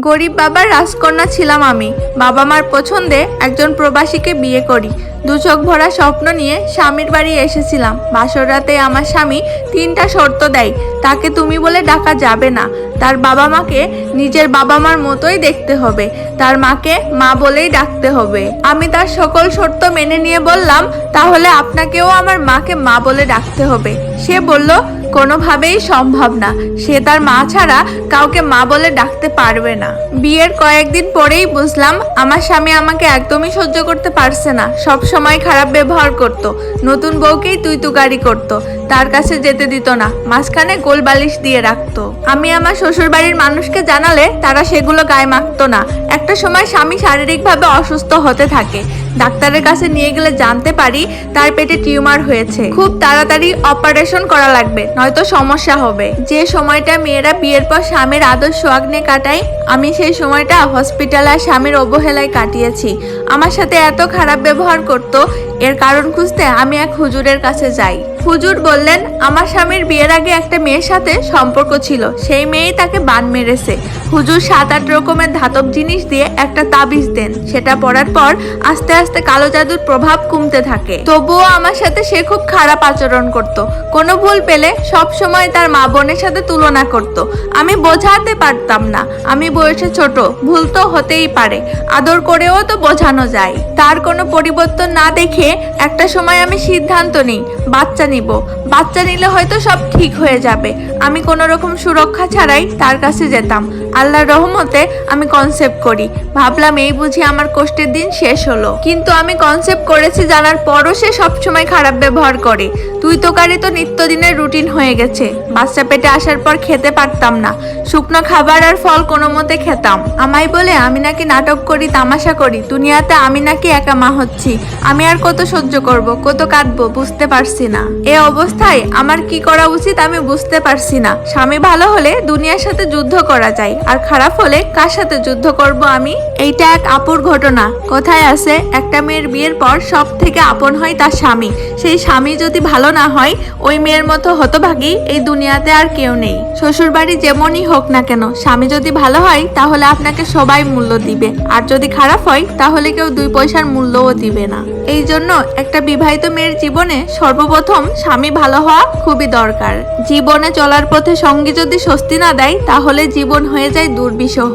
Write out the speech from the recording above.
গরিব বাবার রাজকন্যা ছিলাম আমি। বাবা মার পছন্দে একজন প্রবাসীকে বিয়ে করি। দু চোখ ভরা স্বপ্ন নিয়ে স্বামীর বাড়ি এসেছিলাম। বাসর রাতে আমার স্বামী তিনটা শর্ত দেয়। তাকে তুমি বলে ডাকা যাবে না। তার বাবা মাকে নিজের বাবা মার মতোই দেখতে হবে। তার মাকে মা বলেই ডাকতে হবে। আমি তার সকল শর্ত মেনে নিয়ে বললাম, তাহলে আপনাকেও আমার মাকে মা বলে ডাকতে হবে। সে বলল, কোনোভাবেই সম্ভব না। সে তার মা ছাড়া কাউকে মা বলে ডাকতে পারবে না। বিয়ের কয়েকদিন পরেই বুঝলাম, আমার স্বামী আমাকে একদমই সহ্য করতে পারছে না। সব সময় খারাপ ব্যবহার করত। নতুন বউকেই তুই তুকারি করত। তার কাছে যেতে দিত না। মাঝখানে গোল বালিশ দিয়ে রাখতো। আমি আমার শ্বশুর বাড়ির মানুষকে জানালে তারা সেগুলো গায়ে মাখতো না। একটা সময় স্বামী শারীরিকভাবে অসুস্থ হতে থাকে। ডাক্তারের কাছে নিয়ে গেলে জানতে পারি তার পেটে টিউমার হয়েছে। খুব তাড়াতাড়ি অপারেশন করা লাগবে, নয়তো সমস্যা হবে। যে সময়টা মেয়েরা বিয়ের পর স্বামীর আদর সোয়াগ কাটাই আমি সেই সময়টা হসপিটালে আর স্বামীর অবহেলায় কাটিয়েছি। আমার সাথে এত খারাপ ব্যবহার করত এর কারণ খুঁজতে আমি এক হুজুরের কাছে যাই। হুজুর বললেন, আমার স্বামীর বিয়ের আগে একটা মেয়ের সাথে সম্পর্ক ছিল। সেই মেয়েই তাকে বান মেরেছে। হুজুর সাত আট রকমের ধাতব জিনিস দিয়ে একটা তাবিজ দেন। সেটা পড়ার পর আস্তে আস্তে কালো জাদুর প্রভাব কমতে থাকে। তবুও আমার সাথে সে খুব খারাপ আচরণ করত। কোনো ভুল পেলে সব সময় তার মা বোনের সাথে তুলনা করত। আমি বোঝাতে পারতাম না। আমি বয়সে ছোট, ভুল তো হতেই পারে। আদর করেও তো বোঝানো যায়। তার কোনো পরিবর্তন না দেখে একটা সময় আমি সিদ্ধান্ত নিই, বাচ্চা নিব। বাচ্চা নিলে হয়তো সব ঠিক হয়ে যাবে। আমি কোনো রকম সুরক্ষা ছাড়াই তার কাছে যেতাম। আল্লাহর রহমতে আমি কনসেপ্ট করি। ভাবলাম এই বুঝি আমার কষ্টের দিন শেষ হলো। কিন্তু আমি কনসেপ্ট করেছি জানার পরও সে সবসময় খারাপ ব্যবহার করে। তুই তো তোকারি তো নিত্যদিনের রুটিন হয়ে গেছে। বাচ্চা পেটে আসার পর খেতে পারতাম না। শুকনো খাবার আর ফল কোনো মতে খেতাম। আমায় বলে, আমি নাকি নাটক করি, তামাশা করি। দুনিয়াতে আমি নাকি একা মা হচ্ছি। আমি আর কত সহ্য করব, কত কাঁদবো, বুঝতে পারছি না। এ অবস্থায় আমার কি করা উচিত আমি বুঝতে পারছি না। স্বামী ভালো হলে দুনিয়ার সাথে যুদ্ধ করা যায়, আর খারাপ হলে কার সাথে যুদ্ধ করব আমি? এইটা এক আপুর ঘটনা। কোথায় আছে, একটা মেয়ের বিয়ের পর সব থেকে আপন হয় তার স্বামী। সেই স্বামী যদি ভালো না হয়, ওই মেয়ের মতো হতভাগী এই দুনিয়াতে আর কেউ নেই। শ্বশুর বাড়ি যেমনই হোক না কেন, স্বামী যদি ভালো হয়, তাহলে আপনাকে সবাই মূল্য দিবে। আর যদি খারাপ হয়, তাহলে কেউ দুই পয়সার মূল্যও দিবে না। এই জন্য একটা বিবাহিত মেয়ের জীবনে সর্বপ্রথম স্বামী ভালো হওয়া খুবই দরকার। জীবনে চলার পথে সঙ্গী যদি স্বস্তি না দেয়, তাহলে জীবন হয়ে যায় দুর্বিষহ।